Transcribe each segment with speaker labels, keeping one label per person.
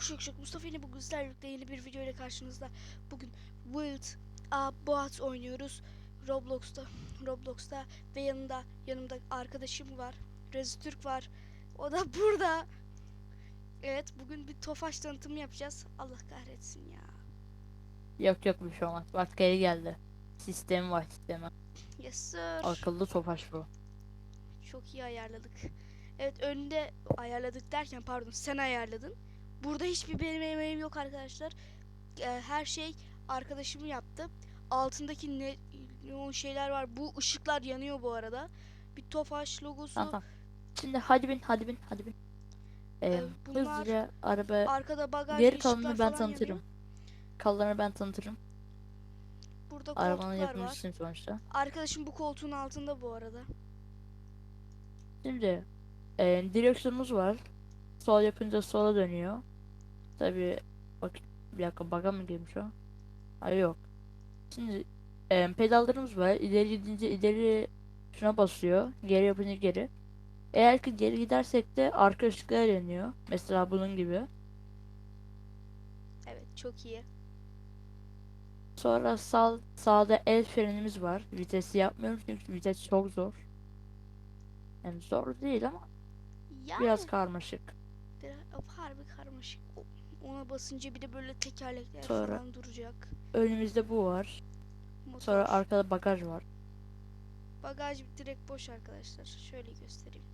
Speaker 1: Şık şık Mustafa yine bugün sizlerle yeni bir video ile karşınızda. Bugün Wild A Boat oynuyoruz. Roblox'ta. Roblox'ta ve yanında yanımda arkadaşım var. Rezi Türk var. O da burada. Evet bugün bir Tofaş tanıtımı yapacağız. Allah kahretsin ya.
Speaker 2: Yok yok bir şey olmaz. Bak geri geldi. Sistemi var sistemi.
Speaker 1: Yes sir.
Speaker 2: Akıllı topaş bu.
Speaker 1: Çok iyi ayarladık. Evet önünde ayarladık derken pardon sen ayarladın. Burada hiçbir benim emeğim yok arkadaşlar. Ee, her şey arkadaşım yaptı. Altındaki ne neon şeyler var. Bu ışıklar yanıyor bu arada. Bir Tofaş logosu.
Speaker 2: Tamam tamam. Şimdi hadi bin hadi bin hadi bin. Ee,
Speaker 1: Ee, bunlar-
Speaker 2: hızlıca araba
Speaker 1: Arkada bagaj
Speaker 2: geri kalanını ben tanıtırım.
Speaker 1: yanıyor.
Speaker 2: Kalanını ben tanıtırım.
Speaker 1: Burada
Speaker 2: Arabanın yapımcısıyım sonuçta.
Speaker 1: Arkadaşım bu koltuğun altında bu arada.
Speaker 2: Şimdi e, direksiyonumuz var. Sol yapınca sola dönüyor. Tabi bak bir dakika baga mı girmiş o? Hayır yok. Şimdi e, pedallarımız var. İleri gidince ileri şuna basıyor. Geri yapınca geri. Eğer ki geri gidersek de arka ışıklar yanıyor. Mesela bunun gibi.
Speaker 1: Evet çok iyi.
Speaker 2: Sonra sağ, sağda el frenimiz var. Vitesi yapmıyorum çünkü vites çok zor. Yani zor değil ama
Speaker 1: Yani
Speaker 2: biraz karmaşık.
Speaker 1: Biraz harbi karmaşık. Ona basınca bir de böyle tekerlekler
Speaker 2: Sonra-
Speaker 1: falan duracak.
Speaker 2: Önümüzde bu var.
Speaker 1: Motor.
Speaker 2: Sonra arkada bagaj var.
Speaker 1: Bagaj direkt boş arkadaşlar. Şöyle göstereyim.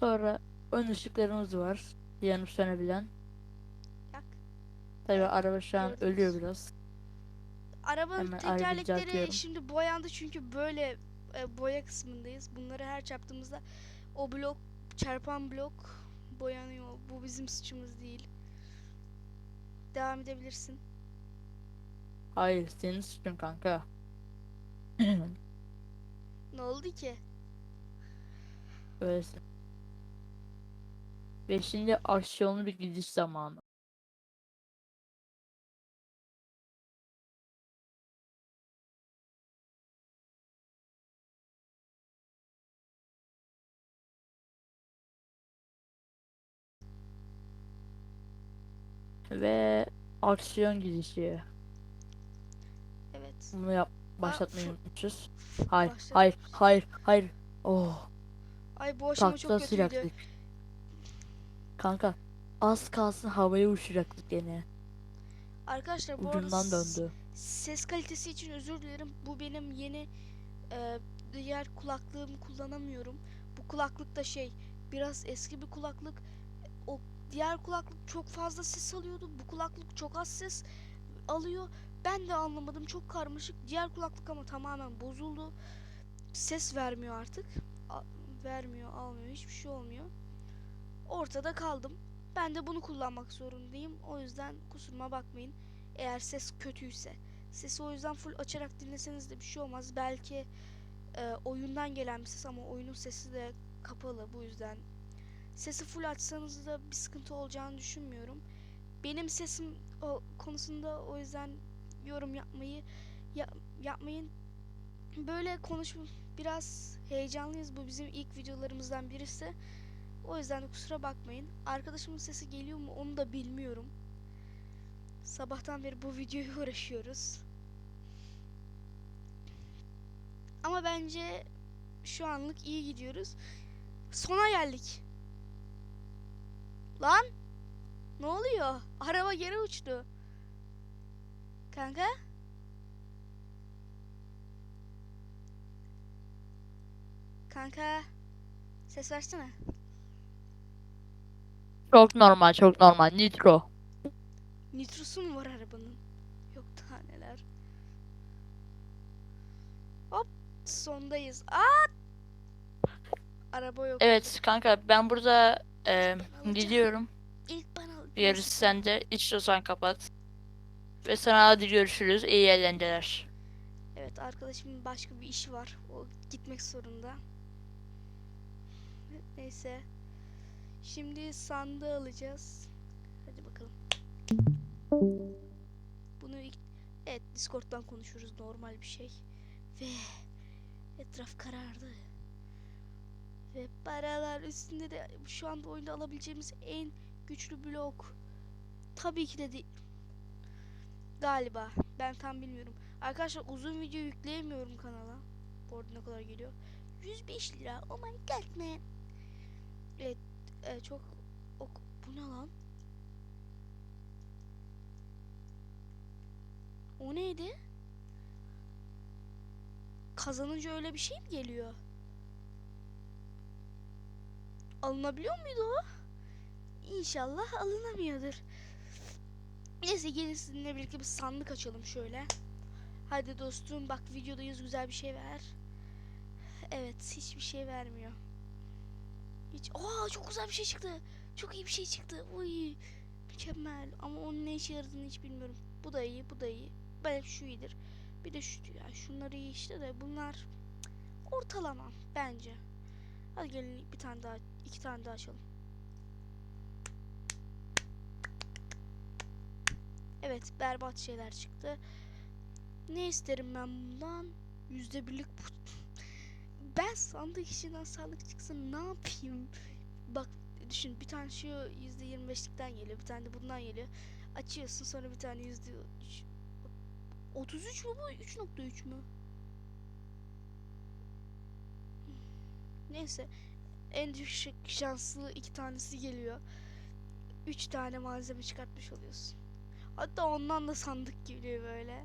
Speaker 2: Sonra ön ışıklarımız var. Yanıp sönebilen.
Speaker 1: Yak.
Speaker 2: Tabii araba şu an
Speaker 1: gördünüz.
Speaker 2: ölüyor biraz.
Speaker 1: Arabanın
Speaker 2: Hemen
Speaker 1: tekerlekleri şimdi boyandı çünkü böyle e, boya kısmındayız. Bunları her çarptığımızda o blok çarpan blok boyanıyor. Bu bizim suçumuz değil. Devam edebilirsin.
Speaker 2: Hayır senin suçun kanka.
Speaker 1: Ne oldu ki?
Speaker 2: Öylesin. Ve şimdi aksiyonlu bir gidiş zamanı. Ve aksiyon gidişi.
Speaker 1: Evet.
Speaker 2: Bunu yap başlatmayı
Speaker 1: fu-
Speaker 2: unutmuşuz. Hayır,
Speaker 1: başlat.
Speaker 2: hayır, hayır, hayır. Oh,
Speaker 1: Ay bu aşama çok kötüydü.
Speaker 2: yaptık. Kanka, az kalsın havaya uçacaktık gene.
Speaker 1: Arkadaşlar bu arada
Speaker 2: Ucundan
Speaker 1: s-
Speaker 2: döndü.
Speaker 1: Ses kalitesi için özür dilerim. Bu benim yeni e, diğer kulaklığımı kullanamıyorum. Bu kulaklık da şey biraz eski bir kulaklık. O diğer kulaklık çok fazla ses alıyordu. Bu kulaklık çok az ses alıyor. Ben de anlamadım. Çok karmaşık. Diğer kulaklık ama tamamen bozuldu. Ses vermiyor artık. A- vermiyor, almıyor. Hiçbir şey olmuyor. Ortada kaldım. Ben de bunu kullanmak zorundayım. O yüzden kusuruma bakmayın. Eğer ses kötüyse. Sesi o yüzden full açarak dinleseniz de bir şey olmaz. Belki e, oyundan gelen bir ses ama oyunun sesi de kapalı bu yüzden. Sesi full açsanız da bir sıkıntı olacağını düşünmüyorum. Benim sesim konusunda o yüzden yorum yapmayı ya- yapmayın. Böyle konuş biraz heyecanlıyız. Bu bizim ilk videolarımızdan birisi. O yüzden de kusura bakmayın. Arkadaşımın sesi geliyor mu onu da bilmiyorum. Sabahtan beri bu videoya uğraşıyoruz. Ama bence şu anlık iyi gidiyoruz. Sona geldik. Lan! Ne oluyor? Araba geri uçtu. Kanka? Kanka? Ses versene.
Speaker 2: Çok normal, çok normal. Nitro.
Speaker 1: Nitrosu mu var arabanın? Yok daha neler. Hop sondayız. Aa! Araba yok.
Speaker 2: Evet kanka ben burada e,
Speaker 1: alacağım.
Speaker 2: gidiyorum.
Speaker 1: İlk ben al.
Speaker 2: Yarısı sende. İstiyorsan kapat. Ve sana hadi görüşürüz. İyi eğlenceler.
Speaker 1: Evet arkadaşımın başka bir işi var. O gitmek zorunda. Neyse. Şimdi sandığı alacağız. Hadi bakalım. Bunu ilk... Evet Discord'dan konuşuruz normal bir şey. Ve etraf karardı. Ve paralar üstünde de şu anda oyunda alabileceğimiz en güçlü blok. tabii ki de değil. Galiba. Ben tam bilmiyorum. Arkadaşlar uzun video yükleyemiyorum kanala. Bu arada ne kadar geliyor? 105 lira. Oh my god man. Evet. e, çok ok bu ne lan? O neydi? Kazanınca öyle bir şey mi geliyor? Alınabiliyor muydu o? İnşallah alınamıyordur. Neyse gelin sizinle birlikte bir sandık açalım şöyle. Hadi dostum bak videodayız güzel bir şey ver. Evet hiçbir şey vermiyor. Hiç Aa çok güzel bir şey çıktı. Çok iyi bir şey çıktı. Uy mükemmel ama onun ne işe yaradığını hiç bilmiyorum. Bu da iyi, bu da iyi. Hep şu iyidir. Bir de şu ya şunlar iyi işte de bunlar ortalama bence. Hadi gelin bir tane daha, iki tane daha açalım. Evet berbat şeyler çıktı. Ne isterim ben bundan? Yüzde birlik bu. Ben sandık içinden sandık çıksın ne yapayım? Bak düşün bir tane şu yüzde yirmi beşlikten geliyor bir tane de bundan geliyor. Açıyorsun sonra bir tane yüzde üç- 33 mü bu 3.3 mü? Neyse en düşük şanslı iki tanesi geliyor. Üç tane malzeme çıkartmış oluyorsun. Hatta ondan da sandık geliyor böyle.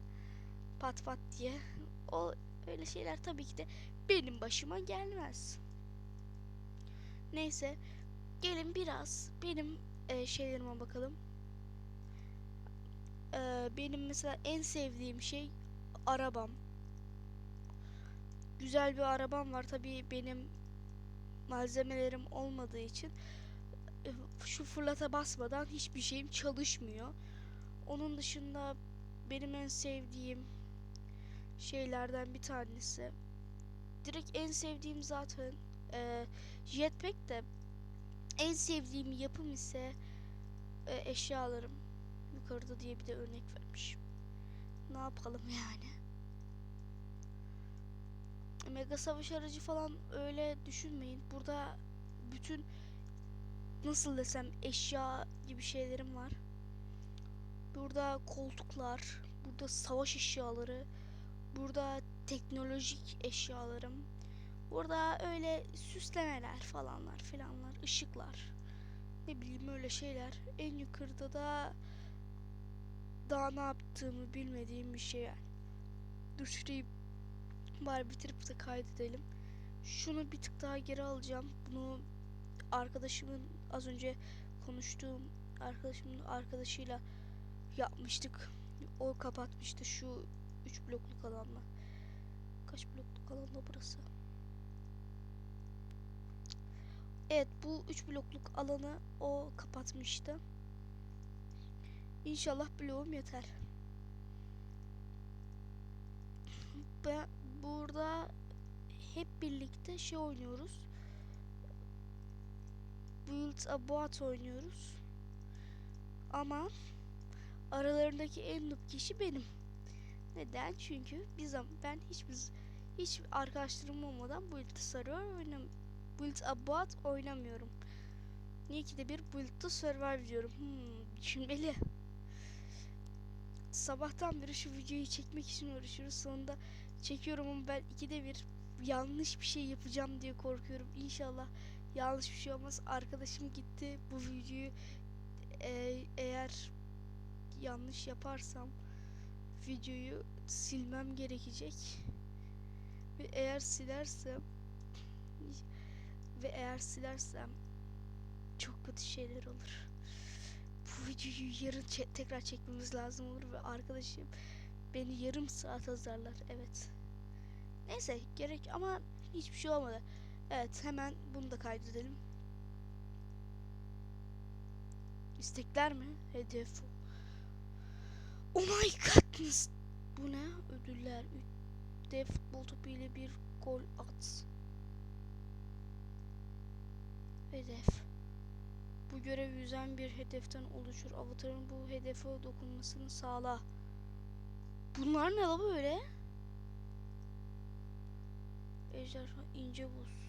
Speaker 1: Pat pat diye. O öyle şeyler tabii ki de benim başıma gelmez. Neyse gelin biraz benim e, şeylerime bakalım. E, benim mesela en sevdiğim şey arabam. Güzel bir arabam var tabii benim malzemelerim olmadığı için e, şu fırlata basmadan hiçbir şeyim çalışmıyor. Onun dışında benim en sevdiğim şeylerden bir tanesi. Direkt en sevdiğim zaten e, jetpack de en sevdiğim yapım ise e, eşyalarım. Yukarıda diye bir de örnek vermiş. Ne yapalım yani? Mega savaş aracı falan öyle düşünmeyin. Burada bütün nasıl desem eşya gibi şeylerim var. Burada koltuklar, burada savaş eşyaları, burada teknolojik eşyalarım. Burada öyle süslemeler falanlar filanlar, ışıklar. Ne bileyim öyle şeyler. En yukarıda da daha ne yaptığımı bilmediğim bir şey şurayı bari bitirip de kaydedelim. Şunu bir tık daha geri alacağım. Bunu arkadaşımın az önce konuştuğum arkadaşımın arkadaşıyla yapmıştık. O kapatmıştı şu 3 blokluk alanla. Kaç blokluk alanda burası? Evet bu 3 blokluk alanı o kapatmıştı. İnşallah bloğum yeter. Ben burada hep birlikte şey oynuyoruz. Build a Boat oynuyoruz. Ama aralarındaki en noob kişi benim. Neden? Çünkü biz ben hiçbir hiç arkadaşlarım olmadan Build Survivor oynam Build a Boat oynamıyorum. Niye ki de bir Build to Survive diyorum. Hmm, düşünmeli. Sabahtan beri şu videoyu çekmek için uğraşıyoruz. Sonunda çekiyorum ama ben ikide bir yanlış bir şey yapacağım diye korkuyorum. İnşallah yanlış bir şey olmaz. Arkadaşım gitti bu videoyu e, eğer yanlış yaparsam videoyu silmem gerekecek. Ve eğer silersem ve eğer silersem çok kötü şeyler olur. Bu videoyu yarın tekrar çekmemiz lazım olur ve arkadaşım beni yarım saat azarlar. Evet. Neyse gerek ama hiçbir şey olmadı. Evet hemen bunu da kaydedelim. İstekler mi? Hedef. Oh my goodness. Bu ne? Ödüller. Dev futbol topu ile bir gol at. Hedef. Bu görev yüzen bir hedeften oluşur. Avatarın bu hedefe dokunmasını sağla. Bunlar ne la böyle? Ejderha ince buz.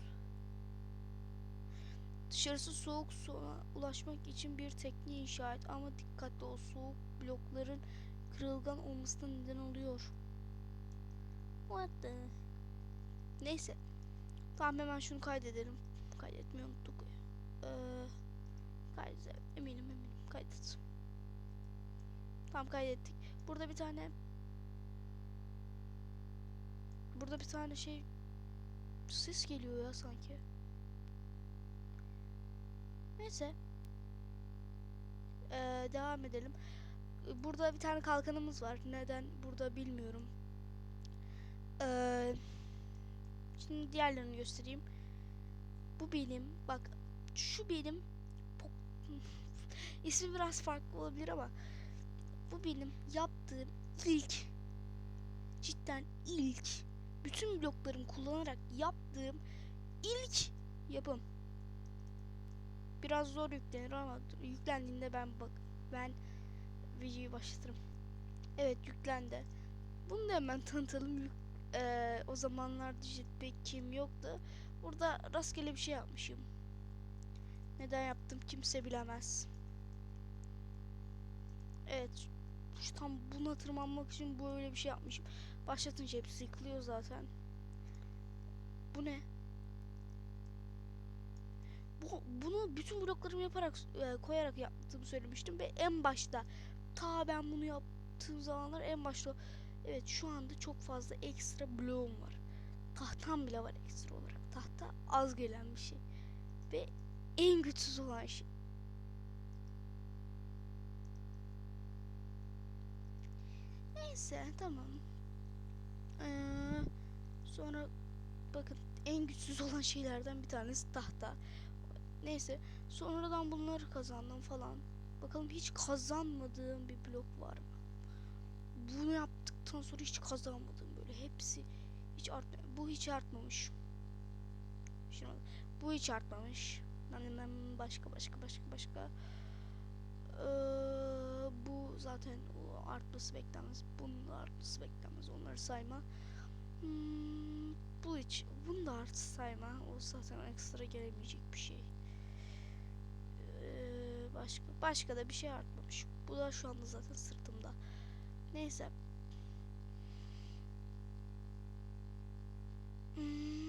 Speaker 1: Dışarısı soğuk sona ulaşmak için bir tekne inşa et ama dikkatli ol soğuk blokların kırılgan olmasına neden oluyor. What the? Neyse. Tamam hemen şunu kaydedelim. Kaydetmeyi unuttuk. Ee, kaydedelim. Eminim eminim. Kaydet. Tamam kaydettik. Burada bir tane Burada bir tane şey ses geliyor ya sanki. Neyse. Ee, devam edelim. Burada bir tane kalkanımız var. Neden burada bilmiyorum. Ee, şimdi diğerlerini göstereyim. Bu benim. Bak şu benim. İsmi biraz farklı olabilir ama bu benim yaptığım ilk cidden ilk bütün bloklarımı kullanarak yaptığım ilk yapım. Biraz zor yüklenir ama yüklendiğinde ben bak ben videoyu başlatırım. Evet yüklendi. Bunu da hemen tanıtalım. Eee, o zamanlar Jetpack'im yoktu. Burada rastgele bir şey yapmışım. Neden yaptım kimse bilemez. Evet. Tam buna tırmanmak için böyle bir şey yapmışım. Başlatınca hepsi yıkılıyor zaten. Bu ne? Bu, bunu bütün bloklarımı yaparak e, koyarak yaptığımı söylemiştim ve en başta ta ben bunu yaptığım zamanlar en başta evet şu anda çok fazla ekstra bloğum var. Tahtam bile var ekstra olarak. Tahta az gelen bir şey. Ve en güçsüz olan şey. Neyse tamam. Ee, sonra bakın en güçsüz olan şeylerden bir tanesi tahta. Neyse sonradan bunları kazandım falan. Bakalım hiç kazanmadığım bir blok var mı? Bunu yaptıktan sonra hiç kazanmadım böyle hepsi hiç artmıyor. Bu hiç artmamış. Bak. Bu hiç artmamış. Hemen başka başka başka başka. Ee, bu zaten artması beklenmez. Bunun da artması beklenmez. Onları sayma. Hmm, bu hiç. Bunu da artı sayma. O zaten ekstra gelemeyecek bir şey. Ee, başka başka da bir şey artmamış. Bu da şu anda zaten sırtımda. Neyse. Hmm.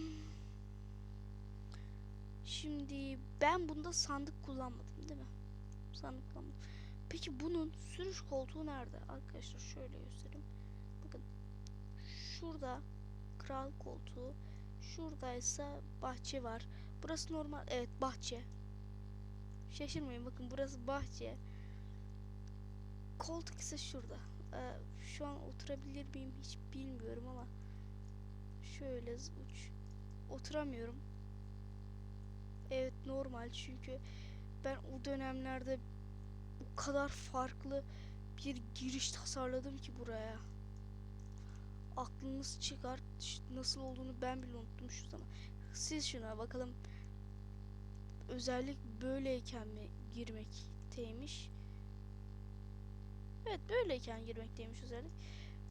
Speaker 1: Şimdi ben bunda sandık kullanmadım değil mi? Sandık kullanmadım. Peki bunun sürüş koltuğu nerede? Arkadaşlar şöyle göstereyim. Bakın şurada kral koltuğu. Şuradaysa bahçe var. Burası normal. Evet bahçe. Şaşırmayın bakın burası bahçe. Koltuk ise şurada. Ee, şu an oturabilir miyim hiç bilmiyorum ama şöyle uç oturamıyorum. Evet normal çünkü ben o dönemlerde o kadar farklı bir giriş tasarladım ki buraya. Aklınız çıkar nasıl olduğunu ben bile unuttum şu zaman. Siz şuna bakalım özellik böyleyken mi girmekteymiş? Evet böyleyken girmekteymiş özellik.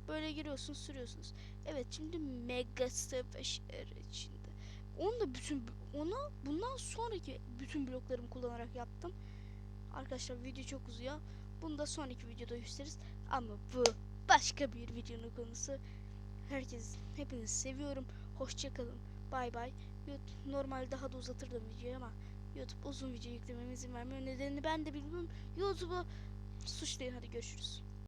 Speaker 1: Böyle giriyorsunuz sürüyorsunuz. Evet şimdi Mega Savaş içinde. Onu da bütün onu bundan sonraki bütün bloklarımı kullanarak yaptım. Arkadaşlar video çok uzuyor. Bunu da sonraki videoda gösteririz. Ama bu başka bir videonun konusu. Herkes hepinizi seviyorum. Hoşçakalın. Bay bay. YouTube normal daha da uzatırdım videoyu ama YouTube uzun video yüklememe izin vermiyor. Nedenini ben de bilmiyorum. YouTube'u suçlayın. Hadi görüşürüz.